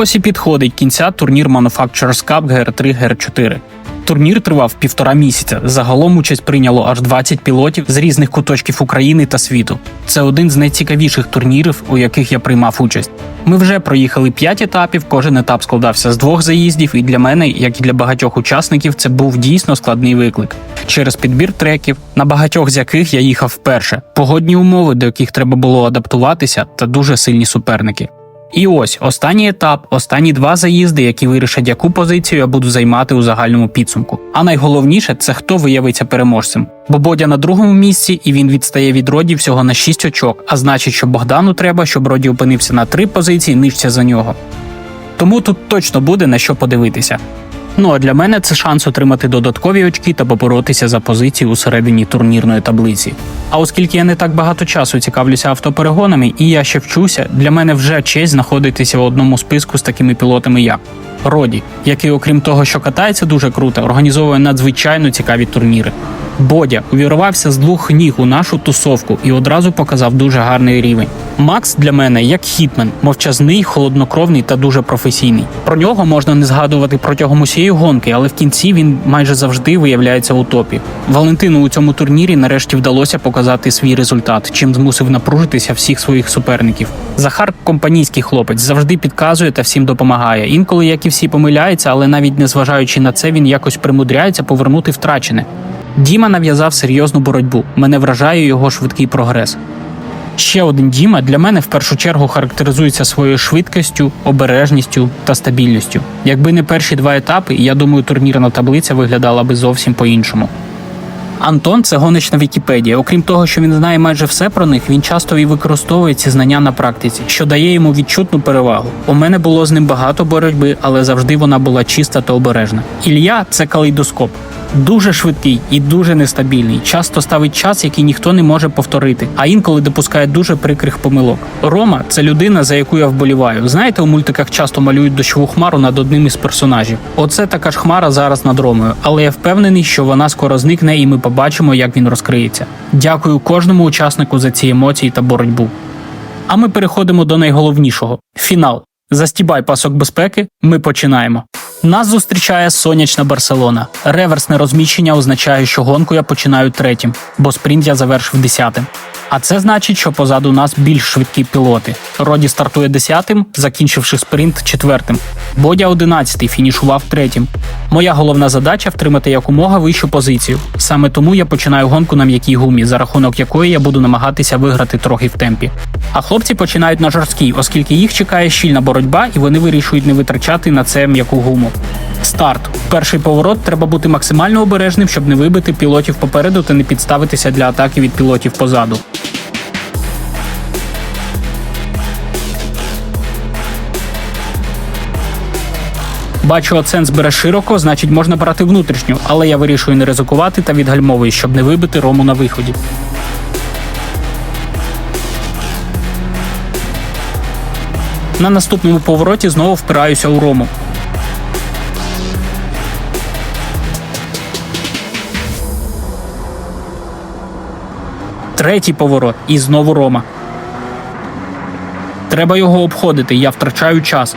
Ось і підходить кінця турнір Manufacturers Cup GR3 GR4. Турнір тривав півтора місяця. Загалом участь прийняло аж 20 пілотів з різних куточків України та світу. Це один з найцікавіших турнірів, у яких я приймав участь. Ми вже проїхали 5 етапів. Кожен етап складався з двох заїздів, і для мене, як і для багатьох учасників, це був дійсно складний виклик через підбір треків, на багатьох з яких я їхав вперше, погодні умови, до яких треба було адаптуватися, та дуже сильні суперники. І ось останній етап, останні два заїзди, які вирішать, яку позицію я буду займати у загальному підсумку. А найголовніше це хто виявиться переможцем. Бо Бодя на другому місці і він відстає від Роді всього на 6 очок, а значить, що Богдану треба, щоб Роді опинився на три позиції нижче за нього. Тому тут точно буде на що подивитися. Ну а для мене це шанс отримати додаткові очки та поборотися за позиції у середині турнірної таблиці. А оскільки я не так багато часу цікавлюся автоперегонами і я ще вчуся, для мене вже честь знаходитися в одному списку з такими пілотами як Роді, який, окрім того, що катається дуже круто, організовує надзвичайно цікаві турніри. Бодя увірвався з двох ніг у нашу тусовку і одразу показав дуже гарний рівень. Макс для мене як хітмен, мовчазний, холоднокровний та дуже професійний. Про нього можна не згадувати протягом усієї гонки, але в кінці він майже завжди виявляється у топі. Валентину у цьому турнірі нарешті вдалося показати свій результат, чим змусив напружитися всіх своїх суперників. Захар компанійський хлопець завжди підказує та всім допомагає. Інколи, як і всі, помиляється, але навіть незважаючи на це, він якось примудряється повернути втрачене. Діма нав'язав серйозну боротьбу. Мене вражає його швидкий прогрес. Ще один Діма для мене в першу чергу характеризується своєю швидкістю, обережністю та стабільністю. Якби не перші два етапи, я думаю, турнірна таблиця виглядала би зовсім по-іншому. Антон це гоночна Вікіпедія. Окрім того, що він знає майже все про них, він часто і використовує ці знання на практиці, що дає йому відчутну перевагу. У мене було з ним багато боротьби, але завжди вона була чиста та обережна. Ілля це калейдоскоп. Дуже швидкий і дуже нестабільний. Часто ставить час, який ніхто не може повторити, а інколи допускає дуже прикрих помилок. Рома це людина, за яку я вболіваю. Знаєте, у мультиках часто малюють дощову хмару над одним із персонажів. Оце така ж хмара зараз над Ромою, але я впевнений, що вона скоро зникне, і ми побачимо, як він розкриється. Дякую кожному учаснику за ці емоції та боротьбу. А ми переходимо до найголовнішого фінал. Застібай пасок безпеки. Ми починаємо. Нас зустрічає сонячна Барселона. Реверсне розміщення означає, що гонку я починаю третім, бо спринт я завершив десятим. А це значить, що позаду нас більш швидкі пілоти. Роді стартує десятим, закінчивши спринт четвертим. Бодя одинадцятий, фінішував третім. Моя головна задача втримати якомога вищу позицію. Саме тому я починаю гонку на м'якій гумі, за рахунок якої я буду намагатися виграти трохи в темпі. А хлопці починають на жорсткій, оскільки їх чекає щільна боротьба, і вони вирішують не витрачати на це м'яку гуму. Старт. Перший поворот треба бути максимально обережним, щоб не вибити пілотів попереду та не підставитися для атаки від пілотів позаду. Бачу, оценз бере широко, значить можна брати внутрішню, але я вирішую не ризикувати та відгальмовую, щоб не вибити рому на виході. На наступному повороті знову впираюся у рому. Третій поворот і знову Рома. Треба його обходити, я втрачаю час.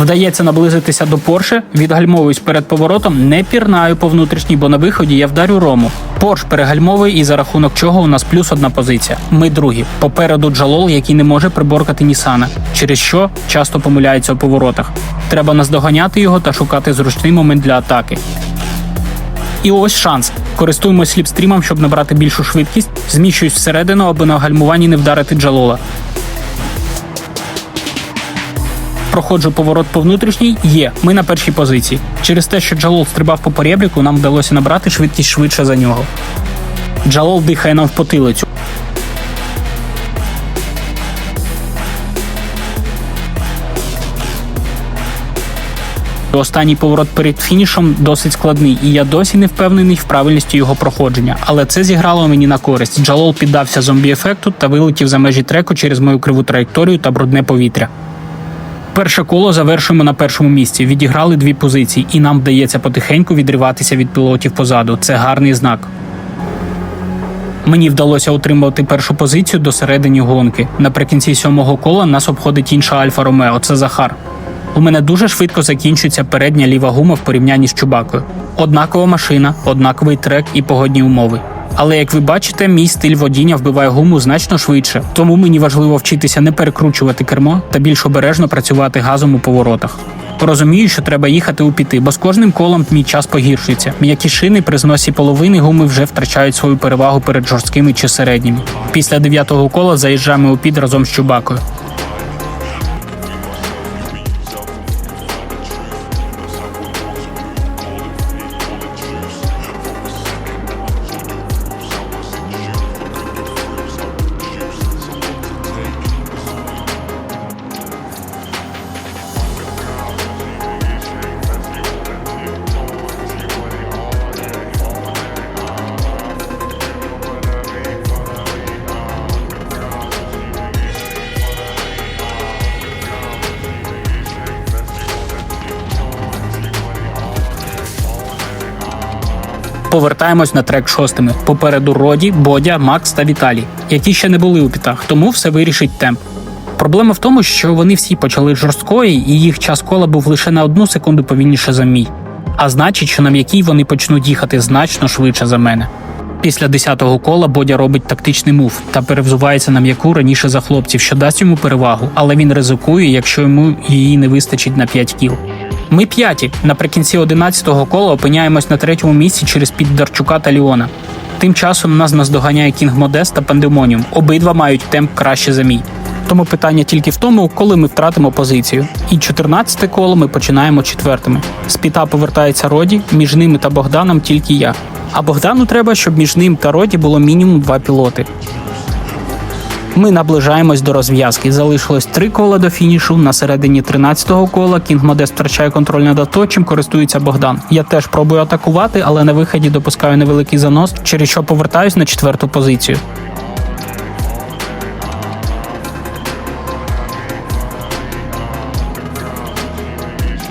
Вдається наблизитися до Порше, відгальмовуюсь перед поворотом, не пірнаю по внутрішній, бо на виході я вдарю Рому. Порш перегальмовує і за рахунок чого у нас плюс одна позиція. Ми другі. Попереду Джалол, який не може приборкати Нісана, через що часто помиляється у поворотах. Треба наздоганяти його та шукати зручний момент для атаки. І ось шанс. Користуємось сліпстрімом, щоб набрати більшу швидкість, зміщуюсь всередину, аби на гальмуванні не вдарити Джалола. Проходжу поворот по внутрішній. Є, ми на першій позиції. Через те, що Джалол стрибав по порєбріку, нам вдалося набрати швидкість швидше за нього. Джалол дихає нам в потилицю. Останній поворот перед фінішем досить складний, і я досі не впевнений в правильності його проходження. Але це зіграло мені на користь. Джалол піддався зомбі-ефекту та вилетів за межі треку через мою криву траєкторію та брудне повітря. Перше коло завершуємо на першому місці. Відіграли дві позиції, і нам вдається потихеньку відриватися від пілотів позаду. Це гарний знак. Мені вдалося отримати першу позицію до середини гонки. Наприкінці сьомого кола нас обходить інша Альфа Ромео. Це Захар. У мене дуже швидко закінчується передня ліва гума в порівнянні з чубакою. Однакова машина, однаковий трек і погодні умови. Але як ви бачите, мій стиль водіння вбиває гуму значно швидше, тому мені важливо вчитися не перекручувати кермо та більш обережно працювати газом у поворотах. Розумію, що треба їхати у піти, бо з кожним колом мій час погіршується. М'які шини при зносі половини гуми вже втрачають свою перевагу перед жорсткими чи середніми. Після дев'ятого кола заїжджаємо у під разом з чубакою. Повертаємось на трек шостими. Попереду Роді, Бодя, Макс та Віталій, які ще не були у пітах, тому все вирішить темп. Проблема в тому, що вони всі почали жорсткої, і їх час кола був лише на одну секунду повільніше за мій. А значить, що на м'якій вони почнуть їхати значно швидше за мене. Після 10-го кола Бодя робить тактичний мув та перевзувається на м'яку раніше за хлопців, що дасть йому перевагу, але він ризикує, якщо йому її не вистачить на 5 кіл. Ми п'яті. Наприкінці 11-го кола опиняємось на третьому місці через Піддарчука та Ліона. Тим часом нас наздоганяє Кінг Модест та Пандемоніум. Обидва мають темп краще за мій. Тому питання тільки в тому, коли ми втратимо позицію. І 14-те коло ми починаємо четвертими. З піта повертається Роді, між ними та Богданом тільки я. А Богдану треба, щоб між ним та Роді було мінімум два пілоти. Ми наближаємось до розв'язки. Залишилось три кола до фінішу. На середині 13-го кола Кінг Модест втрачає контроль над авто, чим користується Богдан. Я теж пробую атакувати, але на виході допускаю невеликий занос, через що повертаюсь на четверту позицію.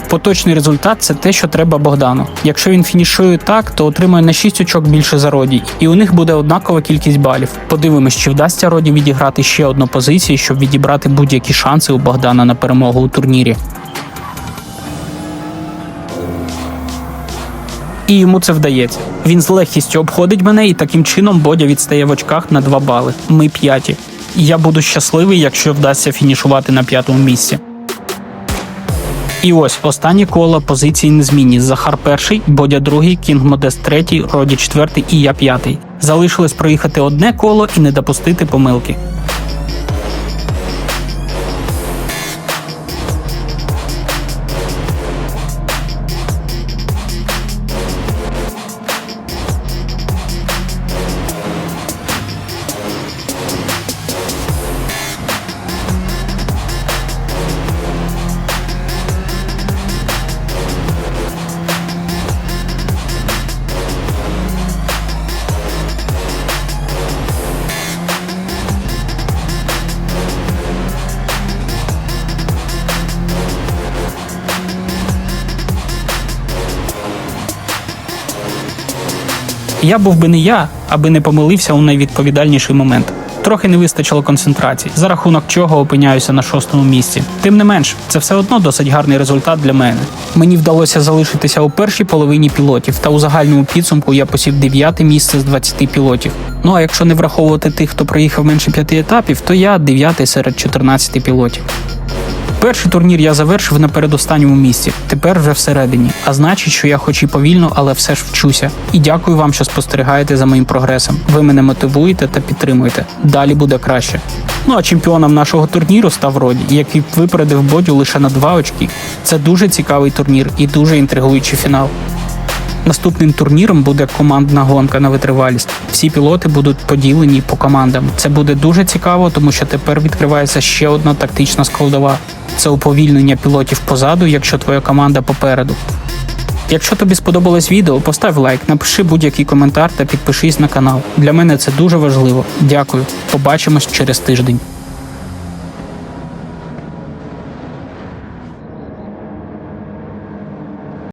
Поточний результат це те, що треба Богдану. Якщо він фінішує так, то отримує на 6 очок більше за Роді, і у них буде однакова кількість балів. Подивимось, чи вдасться Роді відіграти ще одну позицію, щоб відібрати будь-які шанси у Богдана на перемогу у турнірі. І йому це вдається. Він з легкістю обходить мене, і таким чином Бодя відстає в очках на 2 бали. Ми п'яті. І я буду щасливий, якщо вдасться фінішувати на п'ятому місці. І ось останні коло позиції незмінні. Захар перший, Бодя другий, Кінг Модест третій, Роді четвертий і я п'ятий. Залишилось проїхати одне коло і не допустити помилки. Я був би не я, аби не помилився у найвідповідальніший момент. Трохи не вистачило концентрації, за рахунок чого опиняюся на шостому місці. Тим не менш, це все одно досить гарний результат для мене. Мені вдалося залишитися у першій половині пілотів, та у загальному підсумку я посів дев'яте місце з 20 пілотів. Ну а якщо не враховувати тих, хто проїхав менше п'яти етапів, то я дев'ятий серед 14 пілотів. Перший турнір я завершив на передостанньому місці, тепер вже всередині. А значить, що я хоч і повільно, але все ж вчуся. І дякую вам, що спостерігаєте за моїм прогресом. Ви мене мотивуєте та підтримуєте. Далі буде краще. Ну а чемпіоном нашого турніру став Роді, який випередив бодю лише на два очки. Це дуже цікавий турнір і дуже інтригуючий фінал. Наступним турніром буде командна гонка на витривалість. Всі пілоти будуть поділені по командам. Це буде дуже цікаво, тому що тепер відкривається ще одна тактична складова. Це уповільнення пілотів позаду, якщо твоя команда попереду. Якщо тобі сподобалось відео, постав лайк, напиши будь-який коментар та підпишись на канал. Для мене це дуже важливо. Дякую. Побачимось через тиждень.